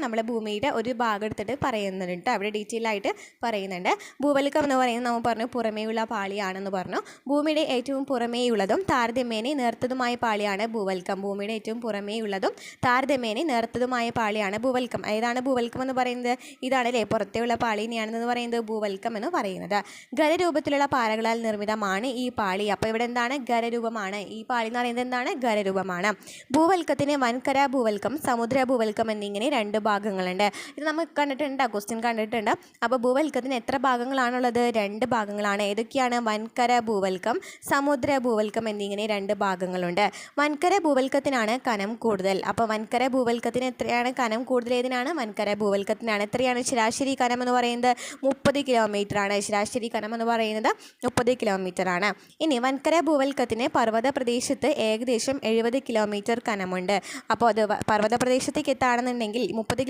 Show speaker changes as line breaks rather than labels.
നമ്മൾ ഭൂമിയുടെ ഒരു ഭാഗം എടുത്തിട്ട് പറയുന്നുണ്ട് കേട്ടോ. അവിടെ ഡീറ്റെയിൽ ആയിട്ട് പറയുന്നുണ്ട്. ഭൂവൽക്കം എന്ന് പറയുന്നത് നമ്മൾ പറഞ്ഞു പുറമേയുള്ള പാളിയാണെന്ന് പറഞ്ഞു. ഭൂമിയുടെ ഏറ്റവും പുറമേയുള്ളതും താരതമ്യേന നേർത്തതുമായ പാളിയാണ് ഭൂവൽക്കം. ഭൂമിയുടെ ഏറ്റവും പുറമേയുള്ളതും താരതമ്യേന നേർത്തതുമായ പാളിയാണ് ഭൂവൽക്കം. ഏതാണ് ഭൂവൽക്കം എന്ന് പറയുന്നത്? ഇതാണല്ലേ പുറത്തേയുള്ള പാളിനെയാണെന്ന് പറയുന്നത് ഭൂവൽക്കം എന്ന് പറയുന്നത്. ഖരരൂപത്തിലുള്ള പാറകളാൽ നിർമ്മിതമാണ് ഈ പാളി. അപ്പോൾ ഇവിടെ എന്താണ്? ഖരരൂപമാണ്. ഈ പാളി എന്ന് പറയുന്നത് എന്താണ്? ഖരരൂപമാണ്. ഭൂവൽക്കത്തിന് വൻകര ഭൂവൽക്കം സമുദ്ര ഭൂവൽക്കം എന്നിങ്ങനെ രണ്ട് ഭാഗങ്ങളുണ്ട്. ഇത് നമ്മൾ കണ്ടിട്ടുണ്ട് ക്വസ്റ്റ്യൻ കണ്ടിട്ടുണ്ട്. അപ്പോൾ ഭൂവൽക്കത്തിന് എത്ര ഭാഗങ്ങളാണുള്ളത്? രണ്ട് ഭാഗങ്ങളാണ്. ഏതൊക്കെയാണ്? വൻകര ഭൂവൽക്കം സമുദ്ര ഭൂവൽക്കം എന്നിങ്ങനെ രണ്ട് ഭാഗങ്ങളുണ്ട്. വൻകര ഭൂവൽക്കത്തിനാണ് കനം കൂടുതൽ. അപ്പോൾ വൻകര ഭൂവൽക്കത്തിന് എത്രയാണ് കനം കൂടുതൽ? ഏതിനാണ്? വൻകര ഭൂവൽക്കത്തിനാണ്. എത്രയാണ് ശരാശരി കനം എന്ന് പറയുന്നത്? മുപ്പത് കിലോമീറ്റർ ആണ് ശരാശരി കനം എന്ന് പറയുന്നത് മുപ്പത് കിലോമീറ്റർ ആണ് ഇനി വൻകര ഭൂവൽക്കത്തിന് പർവത പ്രദേശത്ത് ഏകദേശം എഴുപത് കിലോമീറ്റർ കനമുണ്ട്. അപ്പോൾ അത് പർവത പ്രദേശത്തേക്ക് എത്താണെന്നുണ്ടെങ്കിൽ മുപ്പത്